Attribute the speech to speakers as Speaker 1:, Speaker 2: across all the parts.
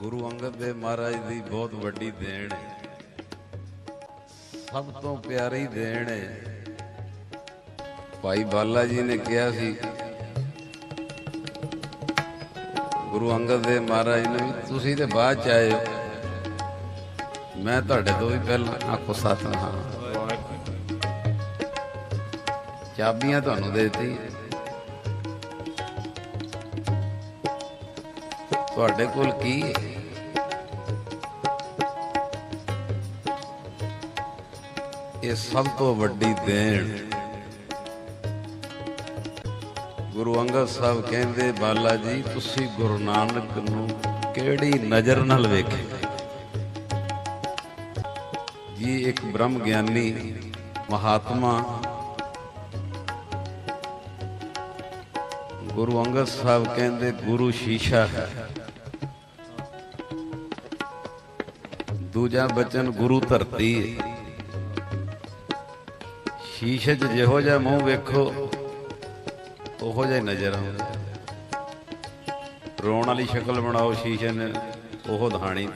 Speaker 1: ਗੁਰੂ ਅੰਗਦ ਦੇਵ ਮਹਾਰਾਜ ਦੀ ਬਹੁਤ ਵੱਡੀ ਦੇਣ ਹੈ। ਸਭ ਤੋਂ ਪਿਆਰੀ ਦੇਣ ਹੈ। ਭਾਈ ਬਾਲਾ ਜੀ ਨੇ ਕਿਹਾ ਸੀ, ਗੁਰੂ ਅੰਗਦ ਦੇਵ ਮਹਾਰਾਜ ਨੇ ਵੀ ਤੁਸੀਂ ਤੇ ਬਾਅਦ ਚ ਆਏ ਹੋ। ਮੈਂ ਤੁਹਾਡੇ ਤੋਂ ਵੀ ਪਹਿਲਾਂ ਆਖੋ ਸਤਨਾਮ। ਚਾਬੀਆਂ ਤੁਹਾਨੂੰ ਦੇ ਦਿੱਤੀ ਤੁਹਾਡੇ ਕੋਲ ਕੀ ਹੈ? ਇਹ ਸਭ ਤੋਂ ਵੱਡੀ ਦੇਣ। ਗੁਰੂ ਅੰਗਦ ਸਾਹਿਬ ਕਹਿੰਦੇ ਬਾਲਾ ਜੀ ਤੁਸੀਂ ਗੁਰੂ ਨਾਨਕ ਨੂੰ ਕਿਹੜੀ ਨਜ਼ਰ ਨਾਲ ਵੇਖੇ? ਜੀ, ਇੱਕ ਬ੍ਰਹਮ ਗਿਆਨੀ ਮਹਾਤਮਾ ਗੁਰੂ ਅੰਗਦ ਸਾਹਿਬ ਕਹਿੰਦੇ, ਗੁਰੂ ਸ਼ੀਸ਼ਾ ਹੈ। ਦੂਜਾ ਬਚਨ ਗੁਰੂ ਧਰਤੀ ਸ਼ੀਸ਼ੇ 'ਚ ਜਿਹੋ ਜਿਹਾ ਮੂੰਹ ਵੇਖੋ, ਉਹੋ ਜਿਹਾ ਨਜ਼ਰ ਆਉਂਦਾ। ਰੋਣ ਵਾਲੀ ਸ਼ਕਲ ਬਣਾਓ ਸ਼ੀਸ਼ੇ ਨੇ ਉਹ ਧਾਣੀ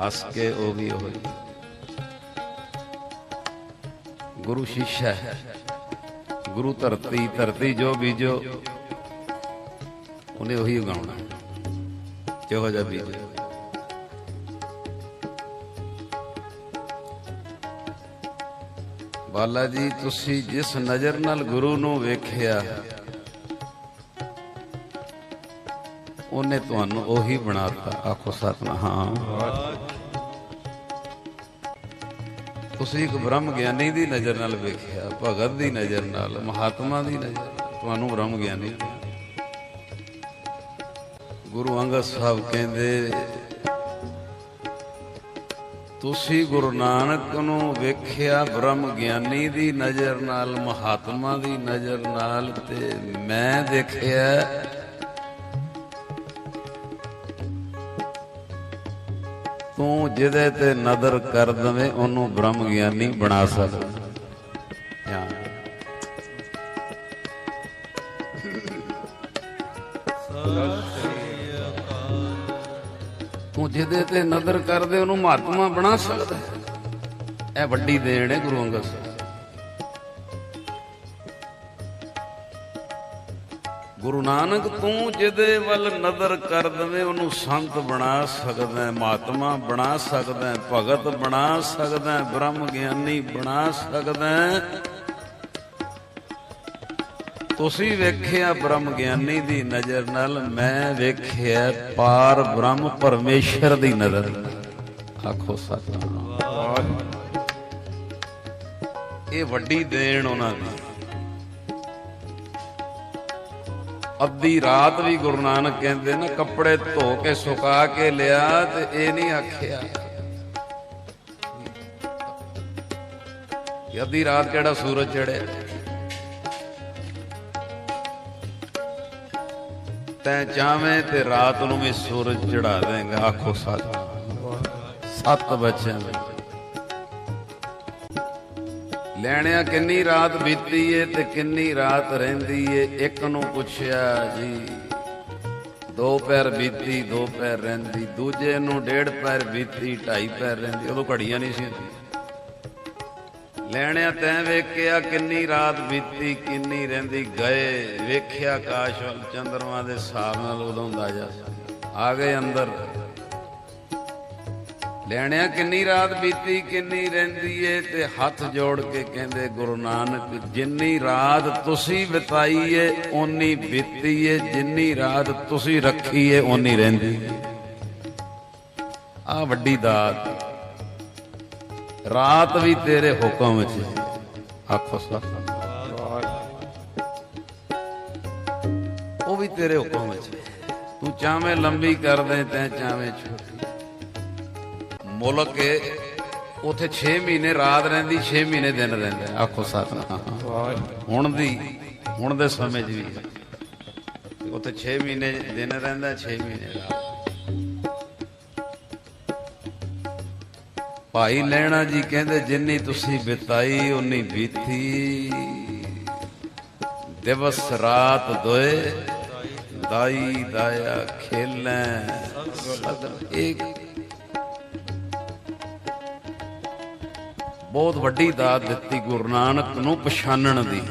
Speaker 1: ਹੱਸ ਕੇ ਉਹ ਵੀ ਉਹ ਗੁਰੂ ਸ਼ੀਸ਼ਾ ਹੈ, ਗੁਰੂ ਧਰਤੀ ਧਰਤੀ ਜੋ ਬੀਜੋ, ਉਹਨੇ ਉਹੀ ਉਗਾਉਣਾ ਜਿਹੋ ਜਿਹਾ ਬੀਜੋ। ਬਾਲਾ ਜੀ, ਤੁਸੀਂ ਜਿਸ ਨਜ਼ਰ ਨਾਲ ਗੁਰੂ ਨੂੰ ਵੇਖਿਆ, ਉਹਨੇ ਤੁਹਾਨੂੰ ਉਹੀ ਬਣਾਤਾ। ਆਖੋ ਸਤਨਾਮ। ਤੁਸੀਂ ਇੱਕ ਬ੍ਰਹਮ ਗਿਆਨੀ ਦੀ ਨਜ਼ਰ ਨਾਲ ਵੇਖਿਆ, ਭਗਤ ਦੀ ਨਜ਼ਰ ਨਾਲ, ਮਹਾਤਮਾ ਦੀ ਨਜ਼ਰ ਤੁਹਾਨੂੰ ਬ੍ਰਹਮ ਗਿਆਨੀ। ਗੁਰੂ ਅੰਗਦ ਸਾਹਿਬ ਕਹਿੰਦੇ ਤੁਸੀਂ ਗੁਰੂ ਨਾਨਕ ਨੂੰ ਵੇਖਿਆ ਬ੍ਰਹਮ ਗਿਆਨੀ ਦੀ ਨਜ਼ਰ ਨਾਲ, ਮਹਾਤਮਾ ਦੀ ਨਜ਼ਰ ਨਾਲ ਤੇ ਮੈਂ ਦੇਖਿਆ। ਤੂੰ ਜਿਹਦੇ ਤੇ ਨਜ਼ਰ ਕਰ ਦਵੇਂ, ਉਹਨੂੰ ਬ੍ਰਹਮ ਗਿਆਨੀ ਬਣਾ ਸਕਦਾ ਹਾਂ। ਤੂੰ ਜਿਹਦੇ ਤੇ ਨਜ਼ਰ ਕਰਦੇ, ਉਹਨੂੰ ਮਹਾਤਮਾ ਬਣਾ ਸਕਦਾ ਇਹ ਵੱਡੀ ਦੇਣ ਹੈ ਗੁਰੂ ਅੰਗਦ ਸਾਹਿਬ। ਗੁਰੂ ਨਾਨਕ, ਤੂੰ ਜਿਹਦੇ ਵੱਲ ਨਜ਼ਰ ਕਰ ਦਵੇਂ, ਉਹਨੂੰ ਸੰਤ ਬਣਾ ਸਕਦਾ ਹੈ, ਮਹਾਤਮਾ ਬਣਾ ਸਕਦਾ ਹੈ, ਭਗਤ ਬਣਾ ਸਕਦਾ ਹੈ ਬ੍ਰਹਮ ਗਿਆਨੀ ਬਣਾ ਸਕਦਾ ਹੈ। ਤੁਸੀਂ ਵੇਖਿਆ ਬ੍ਰਹਮ ਗਿਆਨੀ ਦੀ ਨਜ਼ਰ ਨਾਲ ਮੈਂ ਵੇਖਿਆ ਪਾਰ ਬ੍ਰਹਮ ਪਰਮੇਸ਼ਰ ਦੀ ਨਜ਼ਰ ਆਖੋ ਸਤਨਾਮ ਇਹ ਵੱਡੀ ਦੇਣ ਉਹਨਾਂ ਦੀ। ਅੱਧੀ ਰਾਤ ਵੀ ਗੁਰੂ ਨਾਨਕ ਕਹਿੰਦੇ ਨਾ, ਕੱਪੜੇ ਧੋ ਕੇ ਸੁਕਾ ਕੇ ਲਿਆ ਤੇ ਇਹ ਨਹੀਂ ਆਖਿਆ। ਅੱਧੀ ਰਾਤ ਕਿਹੜਾ ਸੂਰਜ ਚੜਿਆ ਤੈਂ ਚਾਵੇਂ ਤੇ ਰਾਤ ਨੂੰ ਵੀ ਸੂਰਜ ਚੜਾ ਦੇਂਗਾ ਆਖੋ ਸੱਤ। ਸੱਤ ਬੱਚਿਆਂ ਲੈਣਿਆ ਕਿੰਨੀ ਰਾਤ ਬੀਤੀ ਏ ਤੇ ਕਿੰਨੀ ਰਾਤ ਰਹਿੰਦੀ ਏ, ਇੱਕ ਨੂੰ ਪੁੱਛਿਆ ਜੀ, ਦੋ ਪੈਰ ਬੀਤੀ, ਦੋ ਪੈਰ ਰਹਿੰਦੀ, ਦੂਜੇ ਨੂੰ ਡੇਢ ਪੈਰ ਬੀਤੀ, ਢਾਈ ਪੈਰ ਰਹਿੰਦੀ, ਉਦੋਂ ਘੜੀਆਂ ਨਹੀਂ ਸੀ ਲੈਣਿਆ ਤੈਂ ਵੇਖਿਆ ਕਿੰਨੀ ਰਾਤ ਬੀਤੀ, ਕਿੰਨੀ ਰਹਿੰਦੀ ਗਏ। ਵੇਖਿਆ ਆਕਾਸ਼ ਵੱਲ, ਚੰਦਰਮਾ ਦੇ ਹਿਸਾਬ ਨਾਲ ਉਦੋਂ ਜਾ ਆ ਗਏ ਅੰਦਰ। ਲੈਣਿਆ ਕਿੰਨੀ ਰਾਤ ਬੀਤੀ, ਕਿੰਨੀ ਰਹਿੰਦੀ ਏ, ਤੇ ਹੱਥ ਜੋੜ ਕੇ ਕਹਿੰਦੇ, ਗੁਰੂ ਨਾਨਕ, ਜਿੰਨੀ ਰਾਤ ਤੁਸੀਂ ਬਿਤਾਈ ਏ, ਓਨੀ ਬੀਤੀ ਏ, ਜਿੰਨੀ ਰਾਤ ਤੁਸੀਂ ਰੱਖੀ ਏ, ਓਨੀ ਰਹਿੰਦੀ ਆ ਵੱਡੀ ਦਾਤ। ਰਾਤ ਵੀ ਤੇਰੇ ਹੁਕਮ ਵਿੱਚ ਆਖੋ ਸਤਿ ਉਹ ਵੀ ਤੇਰੇ ਹੁਕਮ ਵਿੱਚ ਤੂੰ ਚਾਵੇਂ ਲੰਬੀ ਕਰ ਦੇ ਤੈਂ ਚਾਵੇਂ ਛੋਟੀ। ਮੁਲਕ ਏ ਉਥੇ 6 ਮਹੀਨੇ ਰਾਤ ਰਹਿੰਦੀ 6 ਮਹੀਨੇ ਦਿਨ ਰਹਿੰਦਾ। ਆਖੋ ਸਤਨਾਮ। ਹੁਣ ਦੀ, ਹੁਣ ਦੇ ਸਮੇਂ 'ਚ ਵੀ ਹੈ। ਉਥੇ 6 ਮਹੀਨੇ ਦਿਨ ਰਹਿੰਦਾ 6 ਮਹੀਨੇ ਰਾਤ। ਭਾਈ ਲੈਣਾ ਜੀ ਕਹਿੰਦੇ, ਜਿੰਨੀ ਤੁਸੀਂ ਬਿਤਾਈ, ਉਨੀ ਬੀਤੀ। ਦਿਵਸ ਰਾਤ ਦੋਏ, ਦਾਈ ਦਾਇਆ ਖੇਲੈ, ਸਗਲ ਇਹ ਬਹੁਤ ਵੱਡੀ ਦਾਤ ਦਿੱਤੀ ਗੁਰੂ ਨਾਨਕ ਨੂੰ ਪਛਾਣਨ ਦੀ।